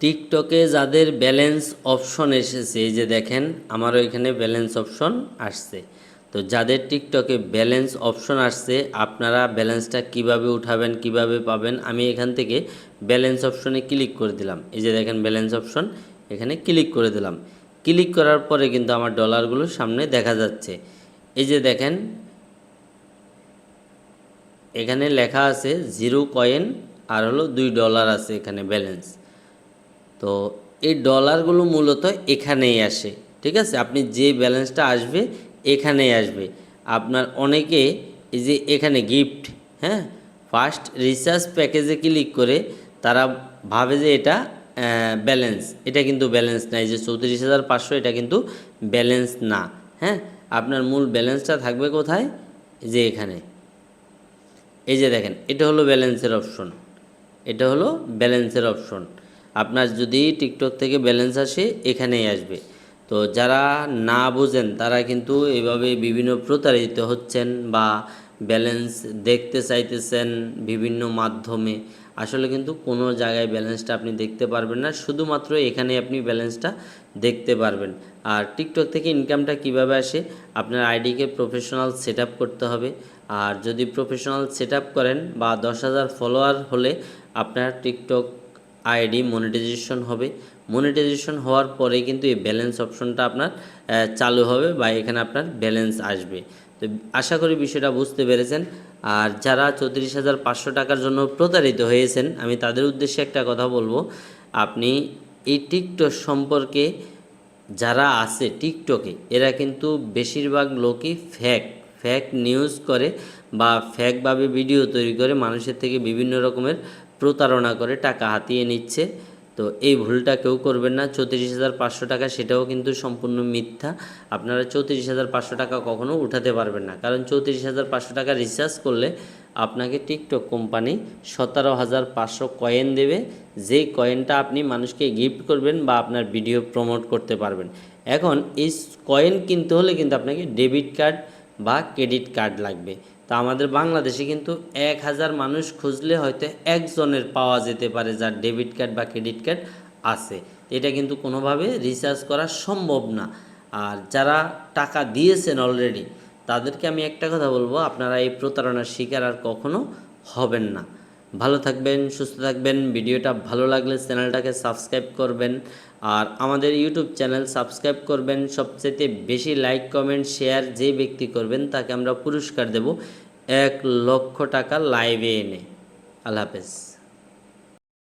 টিকটকে যাদের balance option এসেছে, এই যে দেখেন আমারও এখানে ব্যালেন্স অপশন আসছে। তো যাদের টিকটকে ব্যালেন্স অপশন আসছে, আপনারা ব্যালেন্সটা কীভাবে উঠাবেন, কীভাবে পাবেন, আমি এখান থেকে ব্যালেন্স অপশনে ক্লিক করে দিলাম। এই যে দেখেন ব্যালেন্স অপশন এখানে ক্লিক করে দিলাম। ক্লিক করার পরে কিন্তু আমার ডলারগুলো সামনে দেখা যাচ্ছে। এই যে দেখেন, এখানে লেখা আছে জিরো কয়েন আর হলো দুই ডলার আছে এখানে ব্যালেন্স তো এই ডলারগুলো মূলত এখানেই আসে, ঠিক আছে? আপনি যে ব্যালেন্সটা আসবে, এখানেই আসবে। আপনার অনেকে এই যে এখানে গিফট হ্যাঁ? ফার্স্ট রিচার্জ প্যাকেজে ক্লিক করে তারা ভাবে যে এটা ব্যালেন্স এটা কিন্তু ব্যালেন্স না এই যে চৌত্রিশ হাজার পাঁচশো এটা কিন্তু ব্যালেন্স না হ্যাঁ? আপনার মূল ব্যালেন্সটা থাকবে কোথায়? যে এখানে। এই যে দেখেন, এটা হলো ব্যালেন্সের অপশন এটা হলো ব্যালেন্সের অপশন আপনার যদি টিকটক থেকে ব্যালেন্স আসে, এখানেই আসবে। তো যারা না বোঝেন, তারা কিন্তু এভাবে বিভিন্ন প্রতারিত হচ্ছেন বা ব্যালেন্স দেখতে চাইতেছেন বিভিন্ন মাধ্যমে। আসলে কিন্তু কোনো জায়গায় ব্যালেন্সটা আপনি দেখতে পারবেন না, শুধুমাত্র এখানে আপনি ব্যালেন্সটা দেখতে পারবেন। আর টিকটক থেকে ইনকামটা কীভাবে আসে, আপনার আইডিকে প্রফেশনাল সেট করতে হবে। আর যদি প্রফেশনাল সেট করেন বা দশ হাজার ফলোয়ার হলে আপনার টিকটক আইডি মনিটাইজেশন হবে। মনিটাইজেশন হওয়ার পরে কিন্তু এই ব্যালেন্স অপশনটা আপনার চালু হবে বা এখানে আপনার ব্যালেন্স আসবে। তো আশা করি বিষয়টা বুঝতে পেরেছেন। আর যারা চৌত্রিশ হাজার পাঁচশো টাকার জন্য প্রতারিত হয়েছেন, আমি তাদের উদ্দেশ্যে একটা কথা বলব। আপনি এই টিকটক সম্পর্কে যারা আছে টিকটকে এরা কিন্তু বেশিরভাগ লোকই ফ্যাক ফ্যাক নিউজ করে বা ফ্যাকভাবে ভিডিও তৈরি করে মানুষের থেকে বিভিন্ন রকমের প্রতারণা করে টাকা হাতিয়ে নিচ্ছে। তো এই ভুলটা কেউ করবেন না। চৌত্রিশ হাজার পাঁচশো টাকা সেটাও কিন্তু সম্পূর্ণ মিথ্যা। আপনারা চৌত্রিশ হাজার পাঁচশো টাকা কখনো উঠাতে পারবেন না। কারণ চৌত্রিশ হাজার পাঁচশো টাকা রিচার্জ করলে আপনাকে টিকটক কোম্পানি সতেরো হাজার পাঁচশো কয়েন দেবে। যেই কয়েনটা আপনি মানুষকে গিফট করবেন বা আপনার ভিডিও প্রমোট করতে পারবেন। এখন এই কয়েন কিনতে হলে কিন্তু আপনাকে ডেবিট কার্ড বা ক্রেডিট কার্ড লাগবে। তা আমাদের বাংলাদেশে কিন্তু এক হাজার মানুষ খুঁজলে হয়তো একজনের পাওয়া যেতে পারে যার ডেবিট কার্ড বা ক্রেডিট কার্ড আছে। এটা কিন্তু কোনোভাবে রিচার্জ করা সম্ভব না। আর যারা টাকা দিয়েছেন অলরেডি তাদেরকে আমি একটা কথা বলব, আপনারা এই প্রতারণার শিকার আর কখনো হবেন না। ভালো থাকবেন, সুস্থ থাকবেন। ভিডিওটা ভালো লাগলে চ্যানেলটাকে সাবস্ক্রাইব করবেন। আর আমাদের ইউটিউব চ্যানেল সাবস্ক্রাইব করবেন। সবচেয়ে বেশি লাইক, কমেন্ট, শেয়ার যে ব্যক্তি করবেন, তাকে আমরা পুরস্কার দেব এক লক্ষ টাকা লাইভে এনে। আল্লাহ হাফেজ।